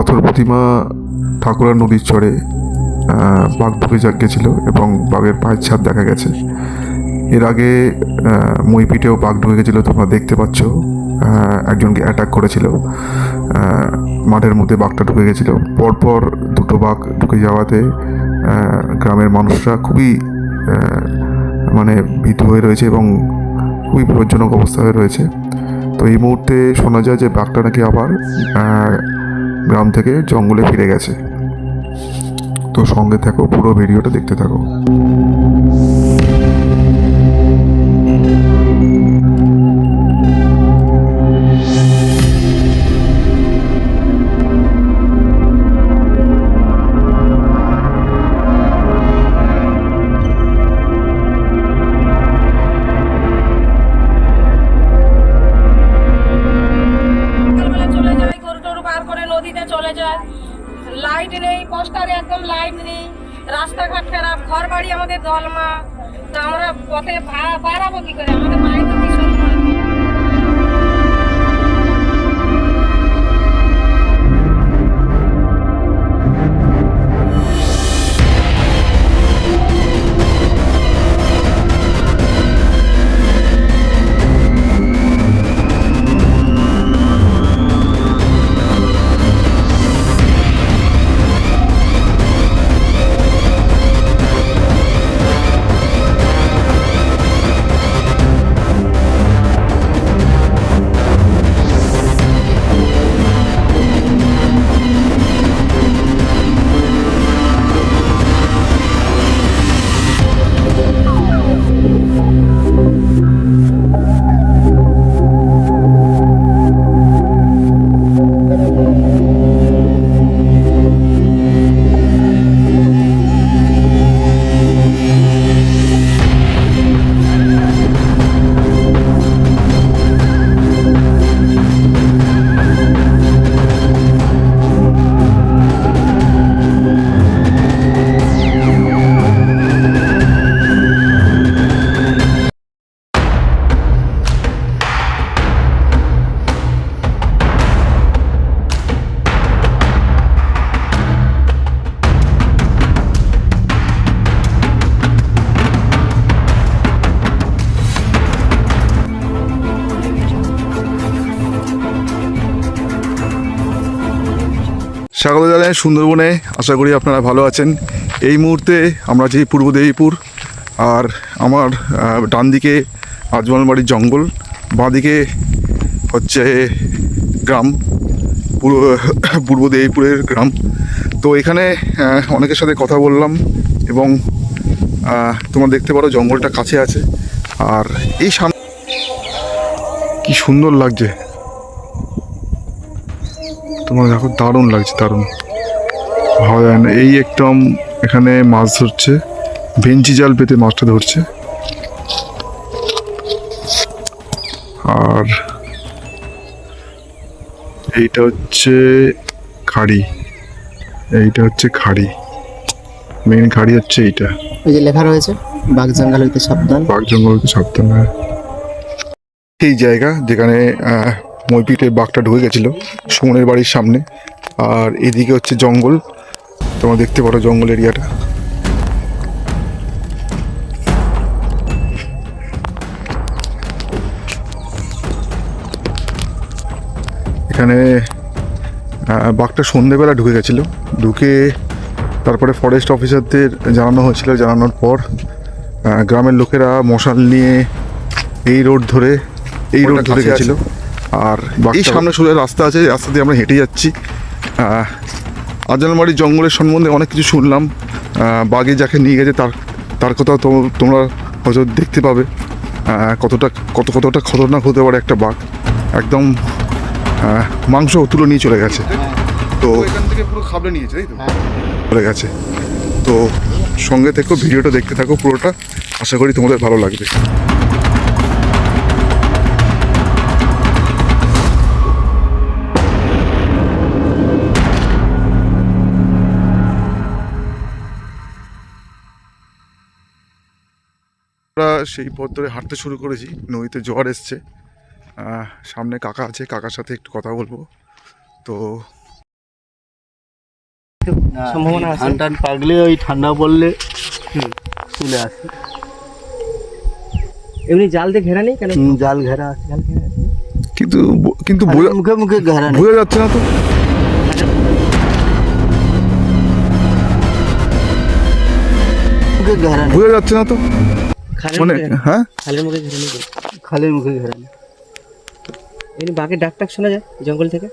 পাথর প্রতিমা ঠাকুরা নদীর আহ, বাঘ ঢুকে গেছিল এবং বাঘের পায়ের ছাপ দেখা গেছে। এর আগে মইপিটেও বাঘ ঢুকে গেছিল তোমরা দেখতে পাচ্ছ একজনকে অ্যাটাক করেছিল। মাঠের মধ্যে বাঘটা ঢুকে গেছিল। পরপর দুটো বাঘ ঢুকে যাওয়াতে গ্রামের মানুষরা খুবই মানে ভীতু হয়ে রয়েছে এবং খুবই বিপজ্জনক অবস্থা হয়ে রয়েছে। তো এই মুহূর্তে শোনা যায় যে বাঘটা নাকি আবার গ্রাম থেকে জঙ্গলে ফিরে গেছে। তো সঙ্গে থাকো পুরো ভিডিওটা দেখতে থাকো। পোস্টারে একদম লাইট নেই। রাস্তাঘাট খারাপ ঘর বাড়ি আমাদের দলমা। তো আমরা পথে বাড়াবো কি করে? আমাদের স্বাগত জানাই সুন্দরবনে। আশা করি আপনারা ভালো আছেন। এই মুহূর্তে আমরা আছি পূর্ব দেবীপুর আর আমার ডান দিকে আজমালবাড়ির জঙ্গল, বাঁদিকে হচ্ছে গ্রাম, পূর্ব পূর্ব দেবীপুরের গ্রাম। তো এখানে অনেকের সাথে কথা বললাম এবং তোমরা দেখতে পারো জঙ্গলটা কাছে আছে। আর এই সামনে কি সুন্দর লাগছে। তোমার দেখো দারুণ লাগছে দারুণ। ভাবা যায় না। এই একদম এখানে মাছ ধরছে। ভেঞ্চি জাল পেতে মাছটা ধরছে। আর এইটা হচ্ছে খাড়ি। এইটা হচ্ছে খাড়ি। মেন খাড়ি হচ্ছে এইটা। ওই যে লেখা রয়েছে বাঘ জঙ্গল হইতে সাবধান। বাঘ জঙ্গলকে সাবধান হয়। এই জায়গা যেখানে আহ, মইপিটে বাঘটা ঢুকে গেছিল সুমনের বাড়ির সামনে। আর এদিকে হচ্ছে জঙ্গল। তোমরা দেখতে পারো জঙ্গল এরিয়াটা। এখানে বাঘটা সন্ধেবেলা ঢুকে গেছিল। ঢুকে তারপরে ফরেস্ট অফিসারদের জানানো হয়েছিল। জানানোর পর আহ, গ্রামের লোকেরা মশাল নিয়ে এই রোড ধরে এই রোড ধরে গেছিল। আর এই সামনে সোজা রাস্তা আছে রাস্তা দিয়ে আমরা হেঁটে যাচ্ছি। আজালমারি জঙ্গলের সম্বন্ধে অনেক কিছু শুনলাম। বাঘে যাকে নিয়ে গেছে তার তার কথা তোমরা হয়তো দেখতে পাবে। কতটা কত কতটা খতরনাক হতে পারে একটা বাঘ। একদম মাংস তুলে নিয়ে চলে গেছে। তো এখান থেকে পুরো খাবলে নিয়েছে তাই তো। চলে গেছে। তো সঙ্গে থেকো ভিডিওটা দেখতে থাকো পুরোটা। আশা করি তোমাদের ভালো লাগবে। আমরা সেই পথ ধরে হাঁটতে শুরু করেছি। নদীতে জ্বর এসছে। আহ, সামনে কাকা আছে কাকার সাথে একটু কথা বলব। তো সম্ভাবনা আছে? ধান টান পাকলে ওই ঠান্ডা পড়লে চলে আসে। এমনি জাল দিয়ে ঘেরা নেই কেন? জাল ঘেরা আছে। জাল ঘেরা আছে? কিন্তু কিন্তু মুখে মুখে ঘেরা নেই। বোঝা যাচ্ছে না তো? মুখে ঘেরা নেই। বোঝা যাচ্ছে না তো? মানে হ্যাঁ? খালের মুখে ঘেরা নেই খালি মুখে ঘেরা এমনি বাঘের ডাক টাক শোনা যায় জঙ্গল থেকে?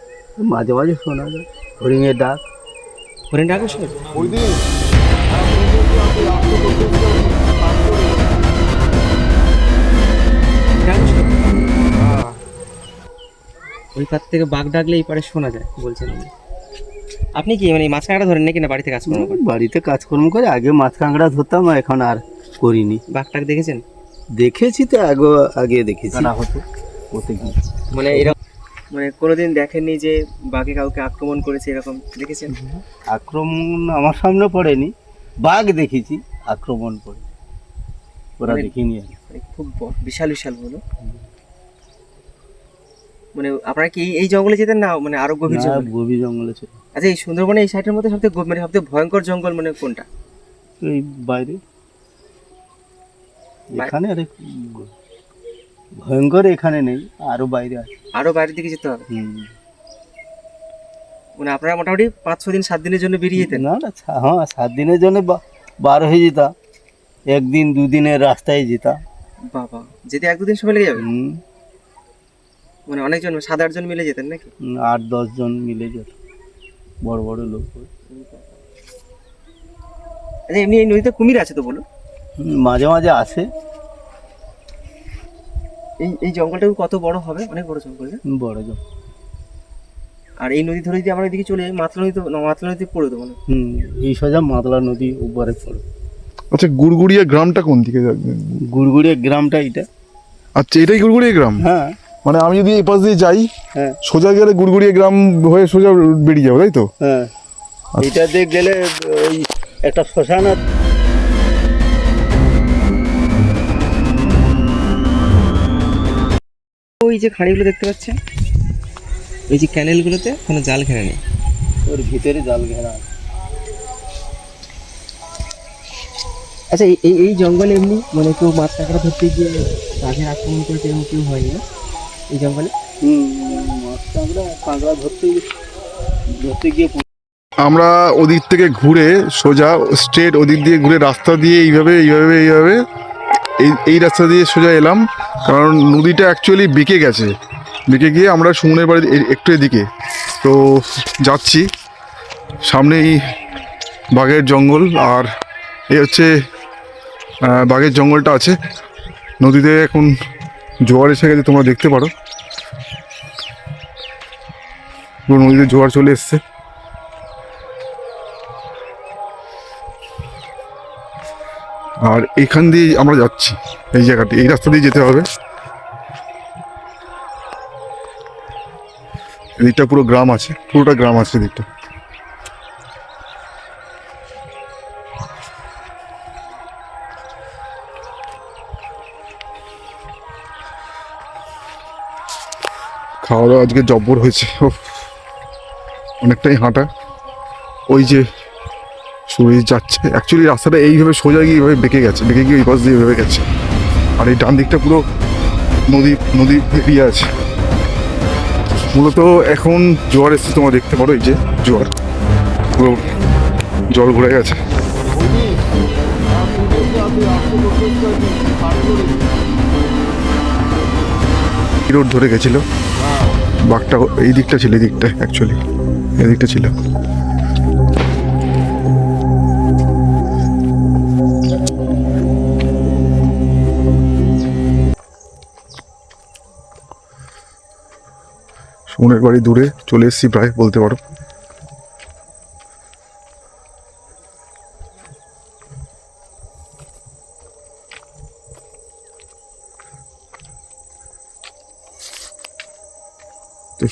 মাঝে মাঝে শোনা যায়। হরিণের ডাক। হরিণ ডাকও শোনা। ওই পার থেকে বাঘ ডাকলে এই পারে শোনা যায় বলছেন আপনি কি মানে মাছ কাঁকড়া ধরেন নাকি না বাড়িতে কাজকর্ম বাড়িতে কাজকর্ম করে আগে মাছ কাঁকড়া ধরতাম এখন আর করিনি। বাঘ টাক দেখেছেন? দেখেছি তো আগে আগে দেখেছি। না হতো ওতে কি? মানে এরকম মানে কোনোদিন দেখেননি যে বাঘে কাউকে আক্রমণ করেছে এরকম? দেখেছেন? আক্রমণ আমার সামনে পড়েনি। বাঘ দেখেছি আক্রমণ করে। ওরা মানে- দেখিনি। মানে খুব বিশাল বিশাল হলো মানে আপনারা কি এই- জঙ্গলে যেতেন না? মানে আরও গভীর জঙ্গলে? গভীর জঙ্গলে ছিল আচ্ছা এই সুন্দরবনে এই সাইডের মধ্যে সবথেকে মানে সবথেকে ভয়ঙ্কর জঙ্গল মানে কোনটা? এই বাইরে। এখানে আরে ভয়ঙ্কর এখানে নেই আরও বাইরে আছে। আরও বাইরের দিকে যেতে হবে? হুম। মানে আপনারা মোটামুটি পাঁচ ছ দিন সাত দিনের জন্য বেরিয়ে যেতেন? না না হ্যাঁ সাত দিনের জন্য বার হয়ে যেতা একদিন দুদিনের রাস্তায় যেতা বাবা যেতে এক দুদিন সময় লেগে যাবে? মানে অনেকজন সাত আটজন মিলে যেতেন নাকি? আট দশ জন মিলে যেত বড় বড় লোক আচ্ছা এমনি এই নদীতে কুমির আছে তো বলো মাঝে মাঝে আসে। এই এই জঙ্গলটা কত বড় হবে? অনেক বড় জঙ্গল বড় জন আর এই নদী ধরে যদি আমরা এদিকে চলে যাই মাতলা নদী মাতলা নদী পড়ে দেবো না? হুম এই সোজা মাতলা নদী উপরে পড়ে। আচ্ছা গুড়গুড়িয়া গ্রামটা কোন দিকে গুড়গুড়িয়া গ্রামটা এটা আচ্ছা এটাই গুড়গুড়িয়া গ্রাম? হ্যাঁ। মানে আমি যদি এই পাশ দিয়ে যাই হ্যাঁ। সোজা গেলে গুড়গুড়িয়া গ্রাম হয়ে সোজা বেরিয়ে যাব তাই তো? হ্যাঁ। এটা দিয়ে গেলে ওই একটা শ্মশান আছে। ওই যে খাঁড়িগুলো দেখতে পাচ্ছেন এই যে ক্যানেলগুলোতে কোনো জাল ঘেরা নেই। ওর ভিতরে জাল ঘেরা আচ্ছা এই- এই এই জঙ্গলে এমনি মানে কেউ মাছ কাঁকড়া ধরতে গিয়ে বাঘের আক্রমণ করেছে এরকম কেউ হয়নি? না এই জঙ্গলে? মাছ কাঁকড়া কাঁকড়া ধরতে গিয়ে আমরা ওদিক থেকে ঘুরে সোজা স্ট্রেট ওদিক দিয়ে ঘুরে রাস্তা দিয়ে এইভাবে এইভাবে এইভাবে এই এই রাস্তা দিয়ে সোজা এলাম, কারণ নদীটা অ্যাকচুয়ালি বেঁকে গেছে। বেঁকে গিয়ে আমরা সুমনের বাড়ির একটু এদিকে। তো যাচ্ছি, সামনেই বাঘের জঙ্গল, আর এই হচ্ছে বাঘের জঙ্গলটা আছে। নদীতে এখন জোয়ার এসে গেছে, তোমরা দেখতে পারো নদীতে জোয়ার চলে এসছে। আর এখান দিয়ে আমরা যাচ্ছি। এই জায়গাটি, এই রাস্তা দিয়ে যেতে হবে। এদিকটা পুরো গ্রাম আছে, পুরোটা গ্রাম আছে এদিকটা। খাওয়া দাওয়া আজকে জব্বর হয়েছে অনেকটাই হাঁটা। ওই যে সুরেশ যাচ্ছে। অ্যাকচুয়ালি রাস্তাটা এইভাবে সোজা গিয়ে এইভাবে বেঁকে গেছে। বেঁকে গিয়ে ওই পাশ দিয়ে এইভাবে গেছে। আর এই ডান দিকটা পুরো নদী নদী এরিয়া আছে। মূলত এখন জোয়ার এসছে, তোমরা দেখতে পারো এই যে জোয়ার। পুরো জল ঘুরে গেছে। রোড ধরে গেছিল। বাঘটা এই দিকটা ছিল, এই দিকটা অ্যাকচুয়ালি এই দিকটা ছিল। সুমনের বাড়ি দূরে চলে এসেছি প্রায় বলতে পারো। তো